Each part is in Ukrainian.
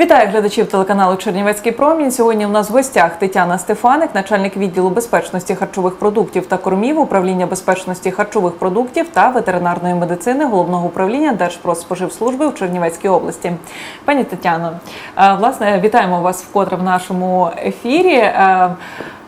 Вітаю глядачів телеканалу Чернівецький промінь. Сьогодні в нас в гостях Тетяна Стефаник, начальник відділу безпечності харчових продуктів та кормів, управління безпечності харчових продуктів та ветеринарної медицини головного управління Держпродспоживслужби в Чернівецькій області. Пані Тетяно, е, власне, вітаємо вас вкотре в нашому ефірі.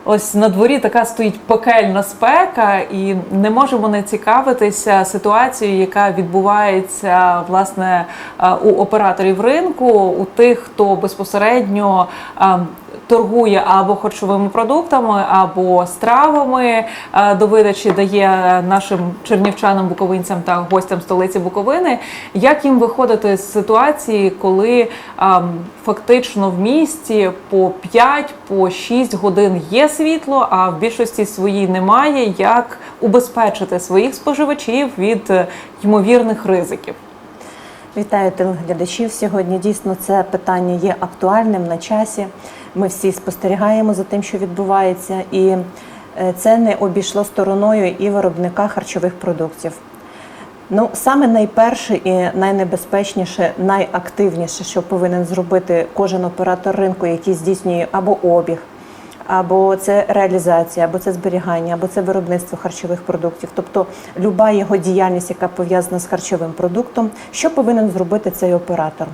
Ось на дворі така стоїть пекельна спека, і не можемо не цікавитися ситуацією, яка відбувається власне е, у операторів ринку, у тих, хто безпосередньо е, торгує або харчовими продуктами, або стравами е, до видачі дає нашим чернівчанам, буковинцям та гостям столиці Буковини. Як їм виходити з ситуації, коли ем, фактично в місті по 5 по 6 годин є світло, а в більшості своїй немає, як убезпечити своїх споживачів від е, ймовірних ризиків? Вітаю телеглядачів. Сьогодні дійсно це питання є актуальним на часі. Ми всі спостерігаємо за тим, що відбувається, і е, це не обійшло стороною і виробника харчових продуктів. Ну, саме найперше і найнебезпечніше, найактивніше, що повинен зробити кожен оператор ринку, який здійснює або обіг, або це реалізація, або це зберігання, або це виробництво харчових продуктів. Тобто люба його діяльність, яка пов'язана з харчовим продуктом, що повинен зробити цей оператор?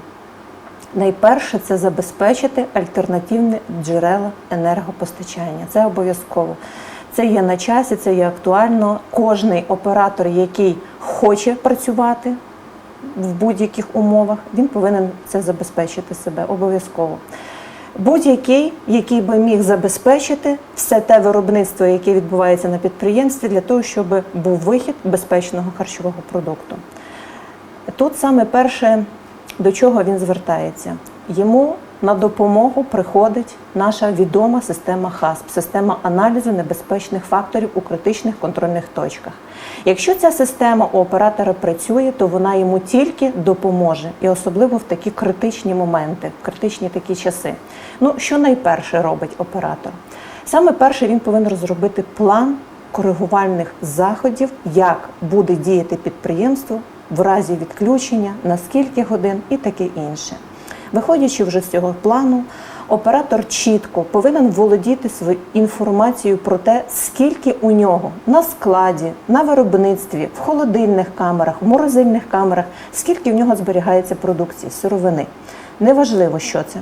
Найперше це забезпечити альтернативні джерела енергопостачання. Це обов'язково. Це є на часі, це є актуально. Кожний оператор, який хоче працювати в будь-яких умовах, він повинен це забезпечити себе обов'язково. Будь-який, який би міг забезпечити все те виробництво, яке відбувається на підприємстві, для того, щоб був вихід безпечного харчового продукту. Тут саме перше, до чого він звертається. Йому на допомогу приходить наша відома система ХАСП, система аналізу небезпечних факторів у критичних контрольних точках. Якщо ця система у оператора працює, то вона йому тільки допоможе, і особливо в такі критичні моменти, в критичні такі часи. Ну, що найперше робить оператор? Саме перше він повинен розробити план коригувальних заходів, як буде діяти підприємство в разі відключення, на скільки годин і таке інше. Виходячи вже з цього плану, оператор чітко повинен володіти свою інформацією про те, скільки у нього на складі, на виробництві, в холодильних камерах, в морозильних камерах, скільки в нього зберігається продукції, сировини. Неважливо, що це.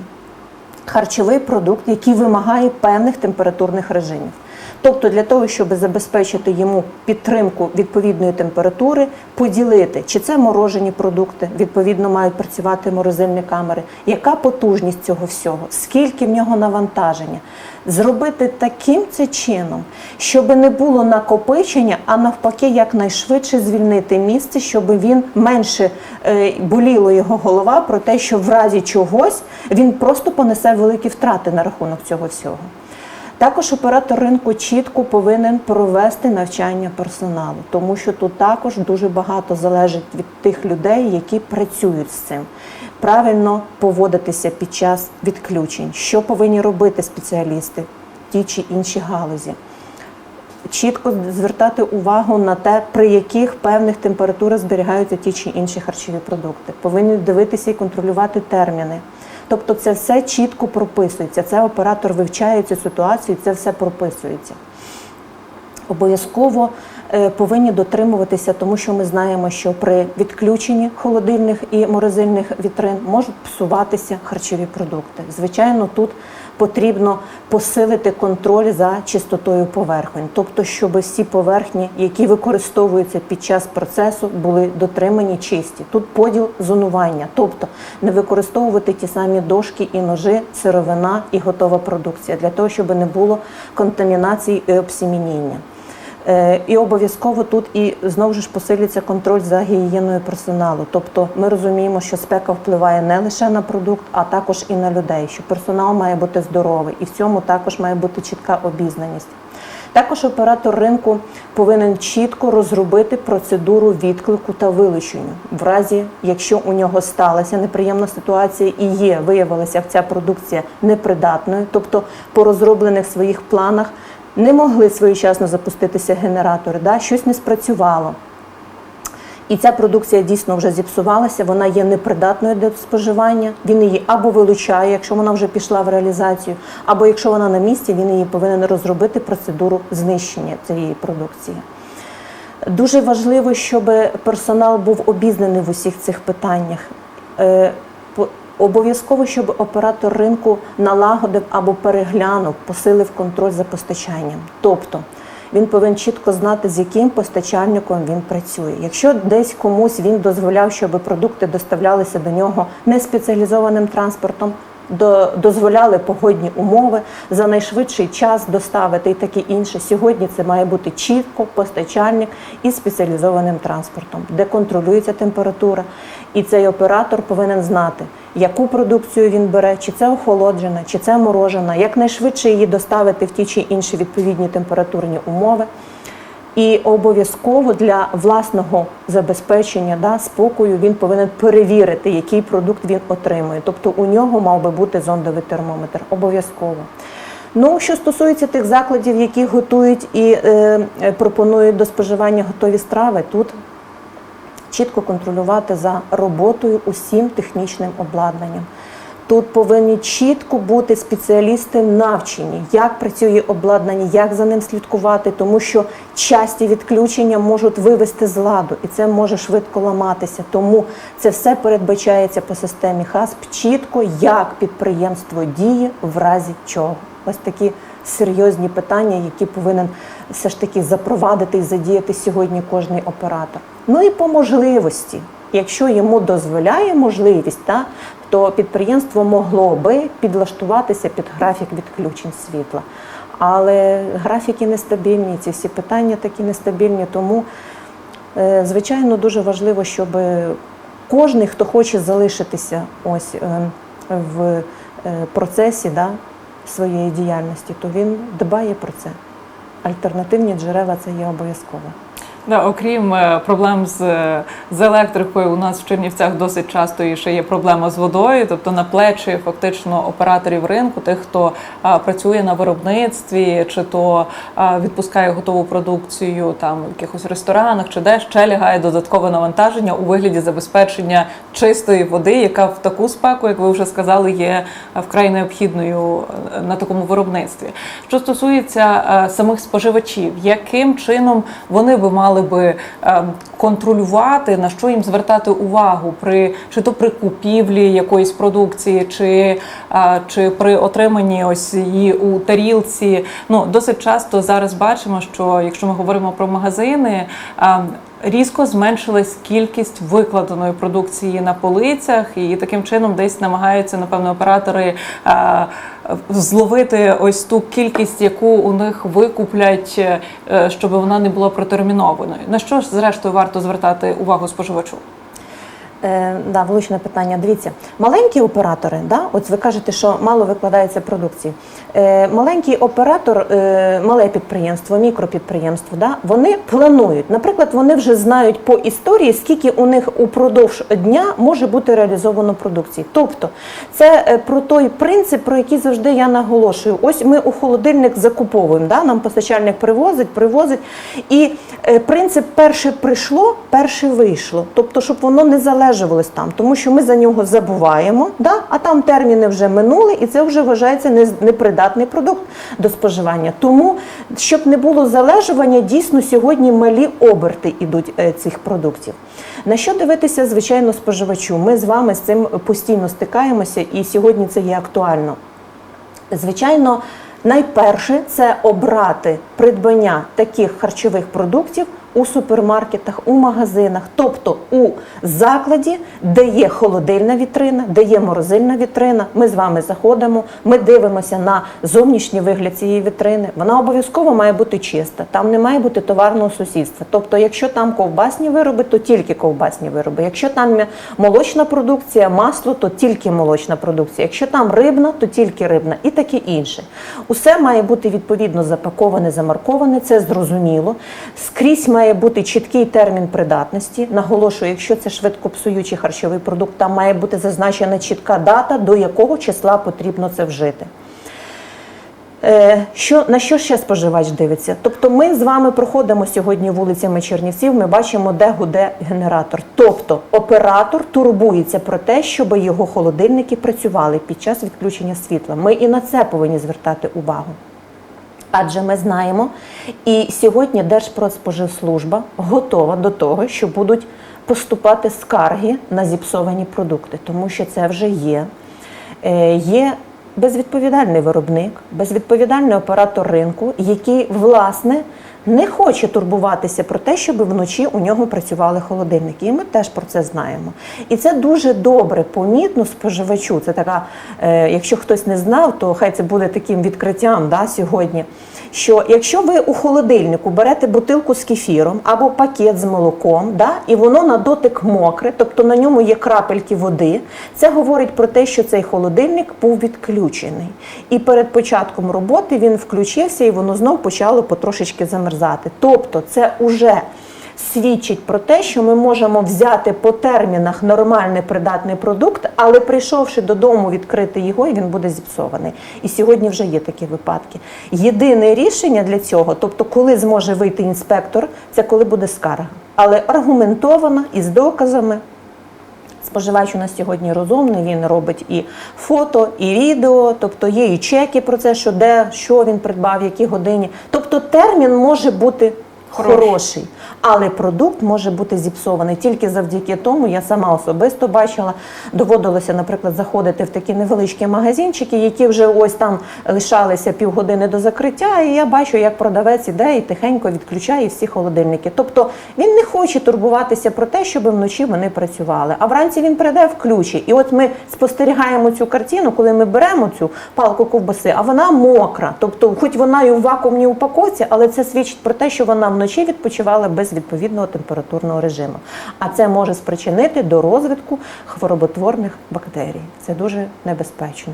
Харчовий продукт, який вимагає певних температурних режимів. Тобто для того, щоб забезпечити йому підтримку відповідної температури, поділити, чи це морожені продукти, відповідно мають працювати морозильні камери, яка потужність цього всього, скільки в нього навантаження, зробити таким це чином, щоб не було накопичення, а навпаки, якнайшвидше звільнити місце, щоб він менше е, боліло його голова про те, що в разі чогось він просто понесе великі втрати на рахунок цього всього. Також оператор ринку чітко повинен провести навчання персоналу, тому що тут також дуже багато залежить від тих людей, які працюють з цим. Правильно поводитися під час відключень, що повинні робити спеціалісти в тій чи іншій галузі. Чітко звертати увагу на те, при яких певних температурах зберігаються ті чи інші харчові продукти. Повинні дивитися і контролювати терміни. Тобто це все чітко прописується. Це оператор вивчає цю ситуацію, це все прописується. Обов'язково повинні дотримуватися, тому що ми знаємо, що при відключенні холодильних і морозильних вітрин можуть псуватися харчові продукти. Звичайно, тут потрібно посилити контроль за чистотою поверхонь, тобто, щоб всі поверхні, які використовуються під час процесу, були дотримані чисті. Тут поділ зонування, тобто не використовувати ті самі дошки і ножи, сировина і готова продукція для того, щоб не було контамінації і обсімініння. Е, І обов'язково тут і знову ж посилюється контроль за гігієною персоналу. Тобто ми розуміємо, що спека впливає не лише на продукт, а також і на людей. Що персонал має бути здоровий, і в цьому також має бути чітка обізнаність. Також оператор ринку повинен чітко розробити процедуру відклику та вилучення. В разі, якщо у нього сталася неприємна ситуація і є, виявилася ця продукція непридатною, тобто по розроблених своїх планах не могли своєчасно запуститися генератори, да, щось не спрацювало. І ця продукція дійсно вже зіпсувалася, вона є непридатною до споживання. Він її або вилучає, якщо вона вже пішла в реалізацію, або якщо вона на місці, він її повинен розробити процедуру знищення цієї продукції. Дуже важливо, щоб персонал був обізнаний в усіх цих питаннях. Обов'язково, щоб оператор ринку налагодив або переглянув, посилив контроль за постачанням. Тобто він повинен чітко знати, з яким постачальником він працює. Якщо десь комусь він дозволяв, щоб продукти доставлялися до нього не спеціалізованим транспортом, дозволяли погодні умови за найшвидший час доставити і таке інше. Сьогодні це має бути чітко постачальник із спеціалізованим транспортом, де контролюється температура, і цей оператор повинен знати, яку продукцію він бере, чи це охолоджена, чи це морожена, якнайшвидше її доставити в ті чи інші відповідні температурні умови. І обов'язково для власного забезпечення да, спокою він повинен перевірити, який продукт він отримує. Тобто у нього мав би бути зондовий термометр. Обов'язково. Ну, що стосується тих закладів, які готують і е, е, пропонують до споживання готові страви, тут чітко контролювати за роботою усім технічним обладнанням. Тут повинні чітко бути спеціалісти навчені, як працює обладнання, як за ним слідкувати, тому що часті відключення можуть вивести з ладу, і це може швидко ламатися. Тому це все передбачається по системі ХАСП чітко, як підприємство діє в разі чого. Ось такі серйозні питання, які повинен все ж таки запровадити і задіяти сьогодні кожний оператор. Ну і по можливості. Якщо йому дозволяє можливість, та, то підприємство могло би підлаштуватися під графік відключень світла. Але графіки нестабільні, ці всі питання такі нестабільні, тому, е, звичайно, дуже важливо, щоб кожен, хто хоче залишитися ось е, в е, процесі да, своєї діяльності, то він дбає про це. Альтернативні джерела це є обов'язково. Да, окрім е, проблем з, з електрикою, у нас в Чернівцях досить часто і ще є проблема з водою, тобто на плечі фактично операторів ринку, тих, хто а, працює на виробництві, чи то а, відпускає готову продукцію там в якихось ресторанах, чи де ще лягає додаткове навантаження у вигляді забезпечення чистої води, яка в таку спеку, як ви вже сказали, є вкрай необхідною е, на такому виробництві. Що стосується е, самих споживачів, яким чином вони би мали би е, контролювати, на що їм звертати увагу при чи то при купівлі якоїсь продукції, чи, е, чи при отриманні ось її у тарілці. Ну досить часто зараз бачимо, що якщо ми говоримо про магазини. Різко зменшилась кількість викладеної продукції на полицях, і таким чином десь намагаються, напевно, оператори е, зловити ось ту кількість, яку у них викуплять, е, щоб вона не була протермінованою. На що ж зрештою варто звертати увагу споживачу? Е, да, влучне питання. Дивіться, маленькі оператори, да, от ви кажете, що мало викладається продукції. Е, маленький оператор, е, мале підприємство, мікропідприємство, да, вони планують. Наприклад, вони вже знають по історії, скільки у них упродовж дня може бути реалізовано продукції. Тобто, це е, про той принцип, про який завжди я наголошую. Ось ми у холодильник закуповуємо, да, нам постачальник привозить, привозить. І принцип перше прийшло, перше вийшло. Тобто, щоб воно не залежувалось там, тому що ми за нього забуваємо, да, а там терміни вже минули, і це вже вважається не- непридатний продукт до споживання. Тому, щоб не було залежування, дійсно сьогодні малі оберти ідуть е, цих продуктів. На що дивитися, звичайно, споживачу? Ми з вами з цим постійно стикаємося, і сьогодні це є актуально. Звичайно, найперше це обрати придбання таких харчових продуктів у супермаркетах, у магазинах, тобто у закладі, де є холодильна вітрина, де є морозильна вітрина. Ми з вами заходимо, ми дивимося на зовнішній вигляд цієї вітрини. Вона обов'язково має бути чиста. Там не має бути товарного сусідства. Тобто, якщо там ковбасні вироби, то тільки ковбасні вироби. Якщо там молочна продукція, масло, то тільки молочна продукція. Якщо там рибна, то тільки рибна і таке інше. Усе має бути відповідно запаковане, замарковане, це зрозуміло. Скрізь має бути чіткий термін придатності. Наголошую, якщо це швидкопсуючий харчовий продукт, там має бути зазначена чітка дата, до якого числа потрібно це вжити. Е, Що на що ще споживач дивиться? Тобто, ми з вами проходимо сьогодні вулицями Чернівців. Ми бачимо, де гуде генератор. Тобто, оператор турбується про те, щоб його холодильники працювали під час відключення світла. Ми і на це повинні звертати увагу. Адже ми знаємо, і сьогодні Держпродспоживслужба готова до того, що будуть поступати скарги на зіпсовані продукти, тому що це вже є. Е, Є безвідповідальний виробник, безвідповідальний оператор ринку, який, власне, не хоче турбуватися про те, щоб вночі у нього працювали холодильники. І ми теж про це знаємо. І це дуже добре, помітно споживачу. Це така, е, якщо хтось не знав, то хай це буде таким відкриттям да, сьогодні. Що якщо ви у холодильнику берете бутилку з кефіром або пакет з молоком, да, і воно на дотик мокре, тобто на ньому є крапельки води, це говорить про те, що цей холодильник був відключений. І перед початком роботи він включився і воно знов почало потрошечки замерзати. Тобто, це уже свідчить про те, що ми можемо взяти по термінах нормальний придатний продукт, але прийшовши додому, відкрити його, і він буде зіпсований. І сьогодні вже є такі випадки. Єдине рішення для цього, тобто, коли зможе вийти інспектор, це коли буде скарга, але аргументована і з доказами. Споживач у нас сьогодні розумний, він робить і фото, і відео, тобто є і чеки про це, що де, що він придбав, які годині. Тобто термін може бути Хороший. хороший, але продукт може бути зіпсований. Тільки завдяки тому я сама особисто бачила, доводилося, наприклад, заходити в такі невеличкі магазинчики, які вже ось там лишалися півгодини до закриття, і я бачу, як продавець іде і тихенько відключає всі холодильники. Тобто він не хоче турбуватися про те, щоб вночі вони працювали. А вранці він прийде включить. І от ми спостерігаємо цю картину, коли ми беремо цю палку ковбаси, а вона мокра. Тобто, хоч вона і у вакуумній упаковці, але це свідчить про те, що вона вночі відпочивала без відповідного температурного режиму. А це може спричинити до розвитку хвороботворних бактерій. Це дуже небезпечно.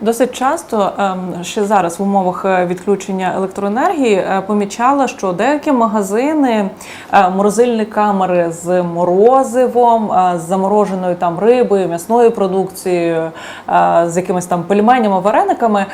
Досить часто ем, ще зараз в умовах е, відключення електроенергії е, помічала, що деякі магазини, е, морозильні камери з морозивом, з замороженою там рибою, м'ясною продукцією, з якимись там пельменями, варениками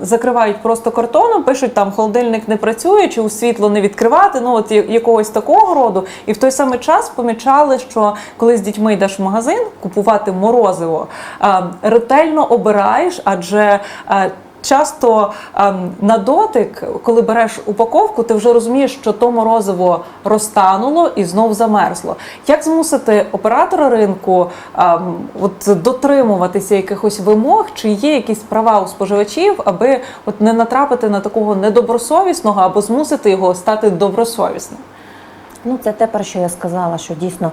закривають просто картоном, пишуть там холодильник не працює, чи у світло не відкривати. Ну от якогось такого роду. І в той самий час помічали, що коли з дітьми йдеш в магазин купувати морозиво, е, ретельно обираєш, адже е, часто е, на дотик, коли береш упаковку, ти вже розумієш, що то морозиво розтануло і знов замерзло. Як змусити оператора ринку е, от дотримуватися якихось вимог, чи є якісь права у споживачів, аби от не натрапити на такого недобросовісного або змусити його стати добросовісним? Ну, це те, про що я сказала, що дійсно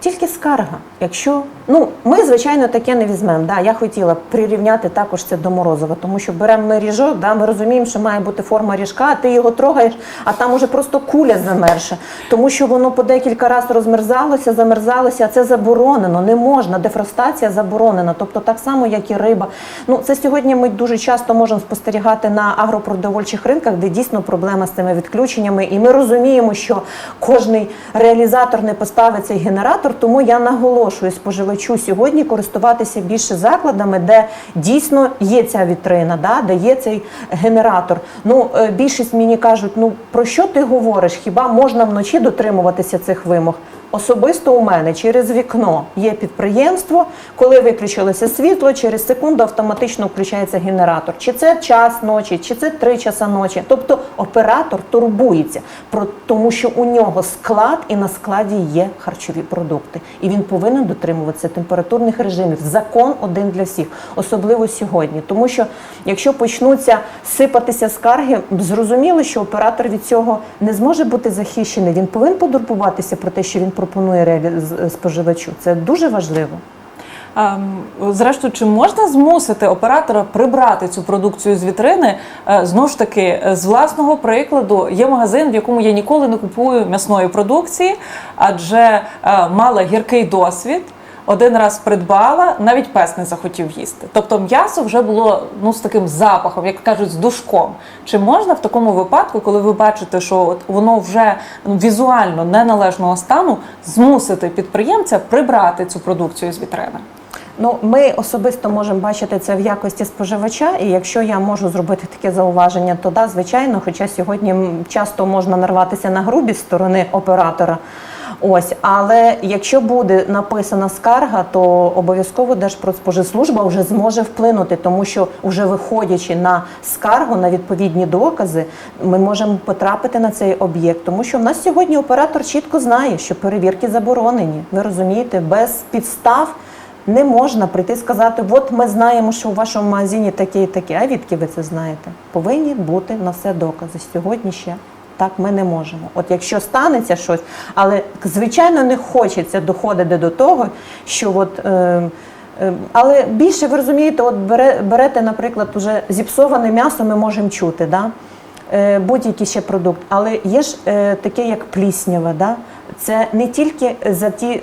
тільки скарга. Якщо ну ми звичайно таке не візьмемо. Да, я хотіла прирівняти також це до морозива, тому що беремо ми ріжок, да, ми розуміємо, що має бути форма ріжка, а ти його трогаєш, а там уже просто куля замерша, тому що воно по декілька разів розмерзалося, замерзалося. а Це заборонено, не можна. Дефростація заборонена, тобто так само, як і риба. Ну це сьогодні ми дуже часто можемо спостерігати на агропродовольчих ринках, де дійсно проблема з цими відключеннями, і ми розуміємо, що кожний реалізатор не поставить цей генератор, тому я наголошую споживачу сьогодні користуватися більше закладами, де дійсно є ця вітрина, да, де є цей генератор. Ну, е, більшість мені кажуть, ну про що ти говориш? Хіба можна вночі дотримуватися цих вимог? Особисто у мене через вікно є підприємство, коли виключилося світло, через секунду автоматично включається генератор. Чи це час ночі, чи це три часа ночі. Тобто оператор турбується тому, що у нього склад і на складі є харчові продукти, і він повинен дотримуватися температурних режимів. Закон один для всіх, особливо сьогодні. Тому що якщо почнуться сипатися скарги, зрозуміло, що оператор від цього не зможе бути захищений. Він повинен подурбуватися про те, що він пропонує споживачу. Це дуже важливо. Ем, Зрештою, чи можна змусити оператора прибрати цю продукцію з вітрини? Е, Знову ж таки, е, з власного прикладу є магазин, в якому я ніколи не купую м'ясної продукції, адже е, мала гіркий досвід. Один раз придбала, навіть пес не захотів їсти. Тобто м'ясо вже було ну з таким запахом, як кажуть, з душком. Чи можна в такому випадку, коли ви бачите, що от воно вже ну, візуально неналежного стану, змусити підприємця прибрати цю продукцію з вітрини? Ну, ми особисто можемо бачити це в якості споживача, і якщо я можу зробити таке зауваження, то да, звичайно, хоча сьогодні часто можна нарватися на грубість з сторони оператора. Ось, але якщо буде написана скарга, то обов'язково Держпродспоживслужба вже зможе вплинути, тому що вже виходячи на скаргу на відповідні докази, ми можемо потрапити на цей об'єкт, тому що в нас сьогодні оператор чітко знає, що перевірки заборонені. Ви розумієте, без підстав. Не можна прийти і сказати, от ми знаємо, що у вашому магазині таке і таке. А відки ви це знаєте? Повинні бути на все докази. Сьогодні ще так ми не можемо. От якщо станеться щось, але звичайно не хочеться доходити до того, що от. Е, е, але більше ви розумієте, от бере, берете, наприклад, уже зіпсоване м'ясо, ми можемо чути, да? е, будь-який ще продукт. Але є ж е, таке, як пліснява. Да? Це не тільки за ті.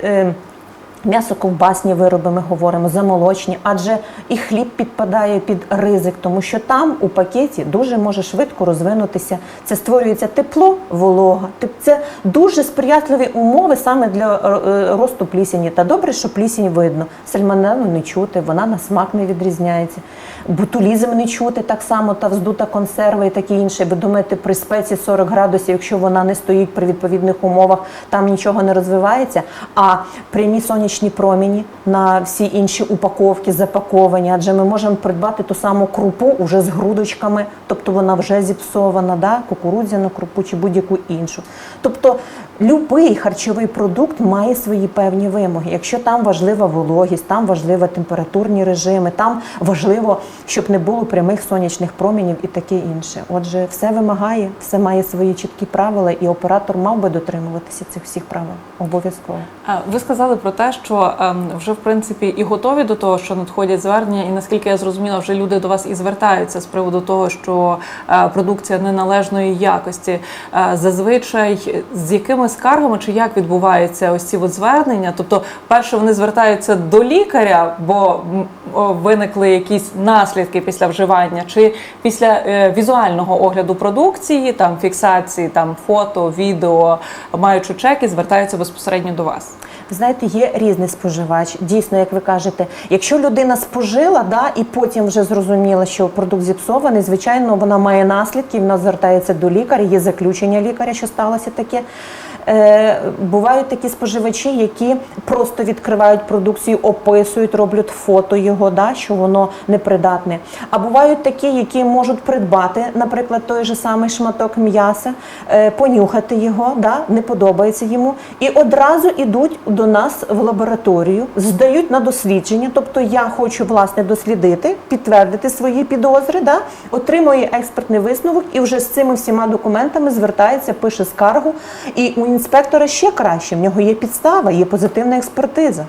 М'ясо-ковбасні вироби ми говоримо, замолочні, адже і хліб підпадає під ризик, тому що там у пакеті дуже може швидко розвинутися. Це створюється тепло, волога. Це дуже сприятливі умови саме для е, росту плісені. Та добре, що плісінь видно. Сальмонеллу не чути, вона на смак не відрізняється. Бутулізм не чути так само, та вздута консерва і таке інше. Ви думаєте, при спеці 40 градусів, якщо вона не стоїть при відповідних умовах, там нічого не розвивається. А прямі сонячні проміні на всі інші упаковки запаковані, адже ми можемо придбати ту саму крупу уже з грудочками, тобто вона вже зіпсована, да? кукурудзяну крупу чи будь-яку іншу. Тобто Любий харчовий продукт має свої певні вимоги. Якщо там важлива вологість, там важливі температурні режими, там важливо, щоб не було прямих сонячних промінів і таке інше. Отже, все вимагає, все має свої чіткі правила, і оператор мав би дотримуватися цих всіх правил обов'язково. Ви сказали про те, що ем, вже в принципі і готові до того, що надходять звернення, і наскільки я зрозуміла, вже люди до вас і звертаються з приводу того, що е, продукція неналежної якості. Е, Зазвичай з якими скаргами чи як відбуваються ось ці от звернення? Тобто, перше вони звертаються до лікаря, бо виникли якісь наслідки після вживання, чи після е, візуального огляду продукції, там фіксації, там фото, відео, маючи чеки, звертаються безпосередньо до вас. Ви знаєте, є різний споживач. Дійсно, як ви кажете, якщо людина спожила, да, і потім вже зрозуміла, що продукт зіпсований, звичайно, вона має наслідки, вона звертається до лікаря, є заключення лікаря, що сталося таке. Е, бувають такі споживачі, які просто відкривають продукцію, описують, роблять фото його, да, що воно непридатне. А бувають такі, які можуть придбати, наприклад, той же самий шматок м'яса, е, понюхати його, да, не подобається йому, і одразу йдуть до нас в лабораторію, здають на дослідження. Тобто я хочу власне дослідити, підтвердити свої підозри, да, отримує експертний висновок і вже з цими всіма документами звертається, пише скаргу. І у інспектора ще краще, в нього є підстава, є позитивна експертиза.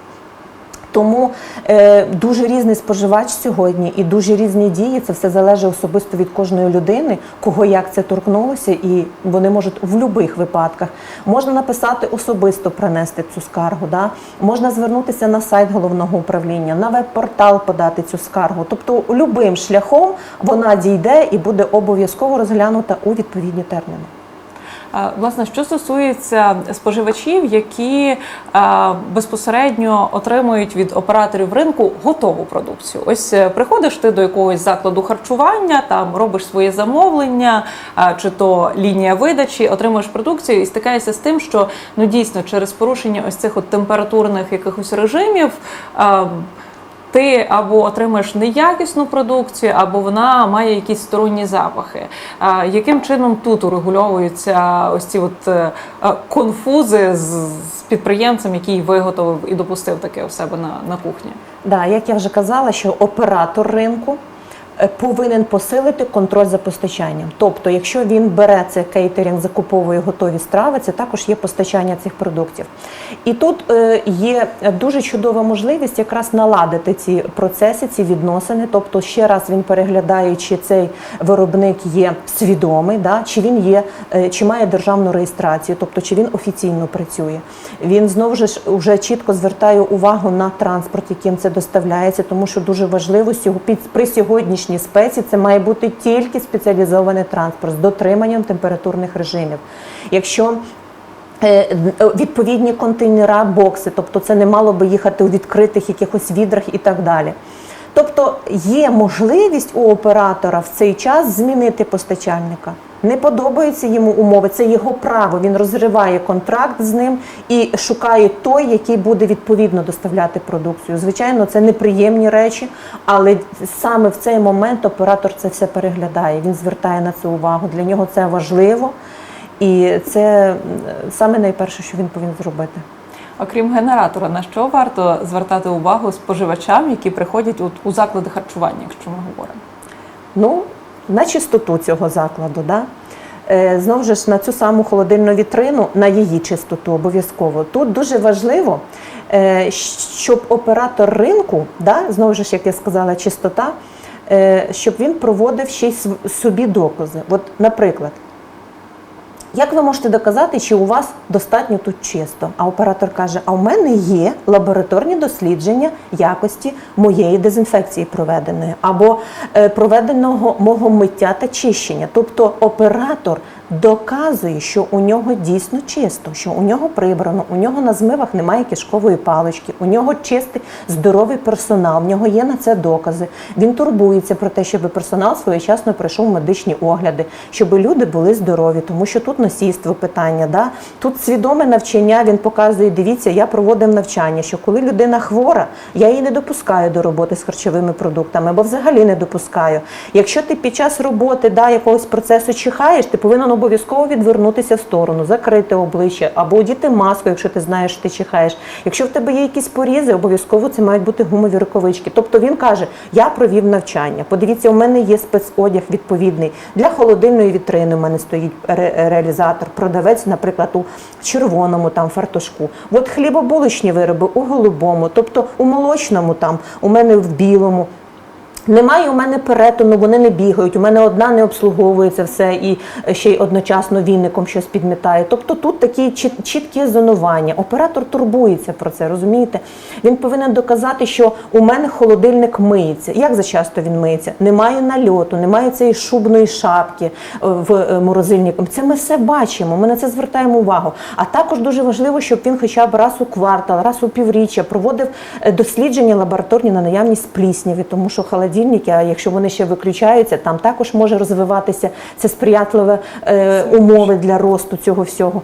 Тому е, дуже різний споживач сьогодні і дуже різні дії. Це все залежить особисто від кожної людини, кого як це торкнулося, і вони можуть в будь-яких випадках. Можна написати особисто, принести цю скаргу. Да? Можна звернутися на сайт головного управління, на веб-портал подати цю скаргу. Тобто, любим шляхом вона дійде і буде обов'язково розглянута у відповідні терміни. Власне, що стосується споживачів, які безпосередньо отримують від операторів ринку готову продукцію. Ось е, приходиш ти до якогось закладу харчування, там робиш своє замовлення, чи то лінія видачі, отримуєш продукцію і стикаєшся з тим, що ну дійсно через порушення ось цих от температурних якихось режимів. Ти або отримаєш неякісну продукцію, або вона має якісь сторонні запахи. Яким чином тут урегульовуються ось ці от е, е, конфузи з, підприємцем, який виготовив і допустив таке у себе на, на кухні? Да, як я вже казала, що оператор ринку повинен посилити контроль за постачанням. Тобто, якщо він бере цей кейтерінг, закуповує готові страви, це також є постачання цих продуктів. І тут е, є дуже чудова можливість якраз наладити ці процеси, ці відносини. Тобто, ще раз він переглядає, чи цей виробник є свідомий, да, чи він є, е, чи має державну реєстрацію, тобто чи він офіційно працює. Він знову ж вже чітко звертає увагу на транспорт, яким це доставляється, тому що дуже важливо сього- під- при сьогоднішній спеці це має бути тільки спеціалізований транспорт з дотриманням температурних режимів. Якщо е, відповідні контейнера, бокси, тобто це не мало би їхати у відкритих якихось відрах і так далі. Тобто є можливість у оператора в цей час змінити постачальника. Не подобаються йому умови, це його право. Він розриває контракт з ним і шукає той, який буде відповідно доставляти продукцію. Звичайно, це неприємні речі, але саме в цей момент оператор це все переглядає. Він звертає на це увагу. Для нього це важливо, і це саме найперше, що він повинен зробити. Окрім генератора, на що варто звертати увагу споживачам, які приходять у, заклади харчування, якщо ми говоримо? Ну, на чистоту цього закладу, да? Е, Знову ж на цю саму холодильну вітрину, на її чистоту обов'язково. Тут дуже важливо, е, щоб оператор ринку, да, знову ж, як я сказала, чистота, е, щоб він проводив ще й собі докази. От, наприклад, як ви можете доказати, чи у вас достатньо тут чисто? А оператор каже: а у мене є лабораторні дослідження якості моєї дезінфекції проведеної, або е, проведеного мого миття та чищення. Тобто оператор доказує, що у нього дійсно чисто, що у нього прибрано, у нього на змивах немає кишкової палички, у нього чистий здоровий персонал, в нього є на це докази. Він турбується про те, щоб персонал своєчасно пройшов медичні огляди, щоб люди були здорові, тому що тут носійство питання. Да? Тут свідоме навчання. Він показує, дивіться, я проводив навчання, що коли людина хвора, я її не допускаю до роботи з харчовими продуктами, або взагалі не допускаю. Якщо ти під час роботи да, якогось процесу чихаєш, ти повинен обов'язково відвернутися в сторону, закрити обличчя або одіти маску, якщо ти знаєш, що ти чихаєш. Якщо в тебе є якісь порізи, обов'язково це мають бути гумові рукавички. Тобто він каже: Я провів навчання. Подивіться, у мене є спецодяг відповідний для холодильної вітрини. У мене стоїть ре- реалізатор, продавець, наприклад, у червоному там фартушку. От хлібобулочні вироби у голубому, тобто у молочному там, у мене в білому. Немає у мене перетину, вони не бігають. У мене одна не обслуговується все і ще й одночасно віником щось підмітає. Тобто тут такі чіт- чіткі зонування. Оператор турбується про це, розумієте? Він повинен доказати, що у мене холодильник миється. Як зачасто він миється? Немає нальоту, немає цієї шубної шапки е, в е, морозильнику. Це ми все бачимо. Ми на це звертаємо увагу. А також дуже важливо, щоб він хоча б раз у квартал, раз у півріччя проводив е, дослідження лабораторні на наявність плісняві, тому що холодильники, а якщо вони ще виключаються, там також може розвиватися це сприятливе е, умови для росту цього всього.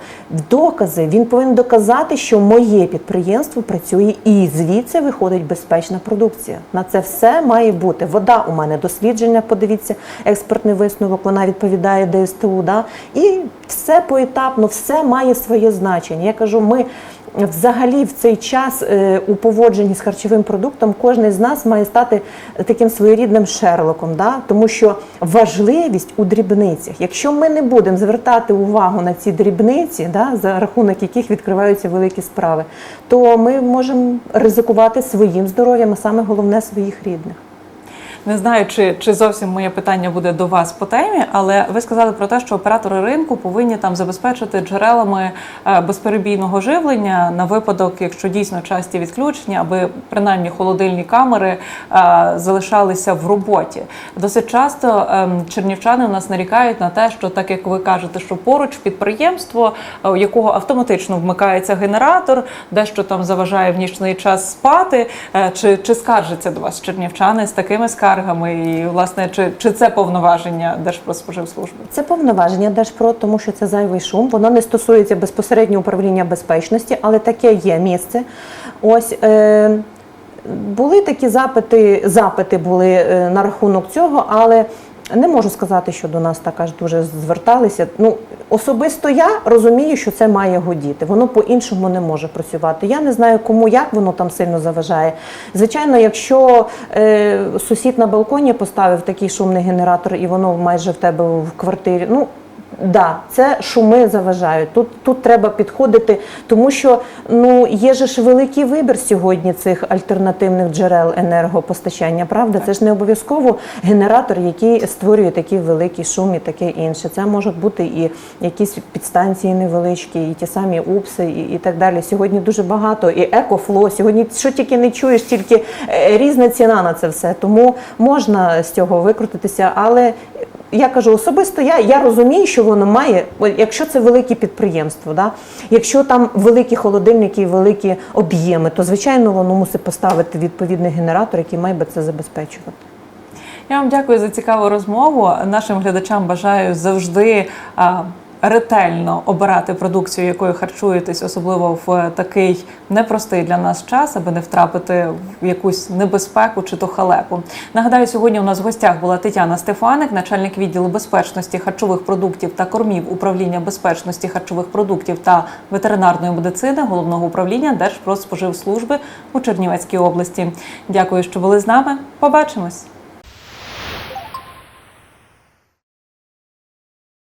Докази він повинен доказати, що моє підприємство працює і звідси виходить безпечна продукція. На це все має бути. Вода у мене дослідження. Подивіться, експертний висновок. Вона відповідає ДСТУ. Да? І все поетапно, все має своє значення. Я кажу, ми. Взагалі, в цей час е, у поводженні з харчовим продуктом кожен з нас має стати таким своєрідним шерлоком, да? тому що важливість у дрібницях. Якщо ми не будемо звертати увагу на ці дрібниці, да, за рахунок яких відкриваються великі справи, то ми можемо ризикувати своїм здоров'ям, а саме головне своїх рідних. Не знаю, чи, чи зовсім моє питання буде до вас по темі, але ви сказали про те, що оператори ринку повинні там забезпечити джерелами е, безперебійного живлення на випадок, якщо дійсно часті відключення, аби принаймні холодильні камери е, залишалися в роботі. Досить часто ем, чернівчани у нас нарікають на те, що так як ви кажете, що поруч підприємство, е, у якого автоматично вмикається генератор, дещо там заважає в нічний час спати. Чи, чи скаржаться до вас чернівчани з такими скаргами? І власне, чи, чи це повноваження Держпродспоживслужби? Це повноваження Держпрод, тому що це зайвий шум. Воно не стосується безпосередньо управління безпечності, але таке є місце. Ось е, були такі запити, запити були е, на рахунок цього, але не можу сказати, що до нас так аж дуже зверталися. Ну особисто я розумію, що це має годіти. Воно по-іншому не може працювати. Я не знаю, кому як воно там сильно заважає. Звичайно, якщо е, сусід на балконі поставив такий шумний генератор, і воно майже в тебе в квартирі. Ну Да, це шуми заважають. Тут, тут треба підходити, тому що ну є ж великий вибір сьогодні цих альтернативних джерел енергопостачання. Правда, це ж не обов'язково генератор, який створює такий великий шум і таке інше. Це можуть бути і якісь підстанції невеличкі, і ті самі упси, і, і так далі. Сьогодні дуже багато і екофло. Сьогодні що тільки не чуєш, тільки е, різна ціна на це все. Тому можна з цього викрутитися, але я кажу особисто, я, я розумію, що воно має, якщо це велике підприємство, да? якщо там великі холодильники і великі об'єми, то звичайно воно мусить поставити відповідний генератор, який має би це забезпечувати. Я вам дякую за цікаву розмову. Нашим глядачам бажаю завжди. Ретельно обирати продукцію, якою харчуєтесь, особливо в такий непростий для нас час, аби не втрапити в якусь небезпеку чи то халепу. Нагадаю, сьогодні у нас в гостях була Тетяна Стефаник, начальник відділу безпечності харчових продуктів та кормів управління безпечності харчових продуктів та ветеринарної медицини головного управління Держпродспоживслужби у Чернівецькій області. Дякую, що були з нами. Побачимось.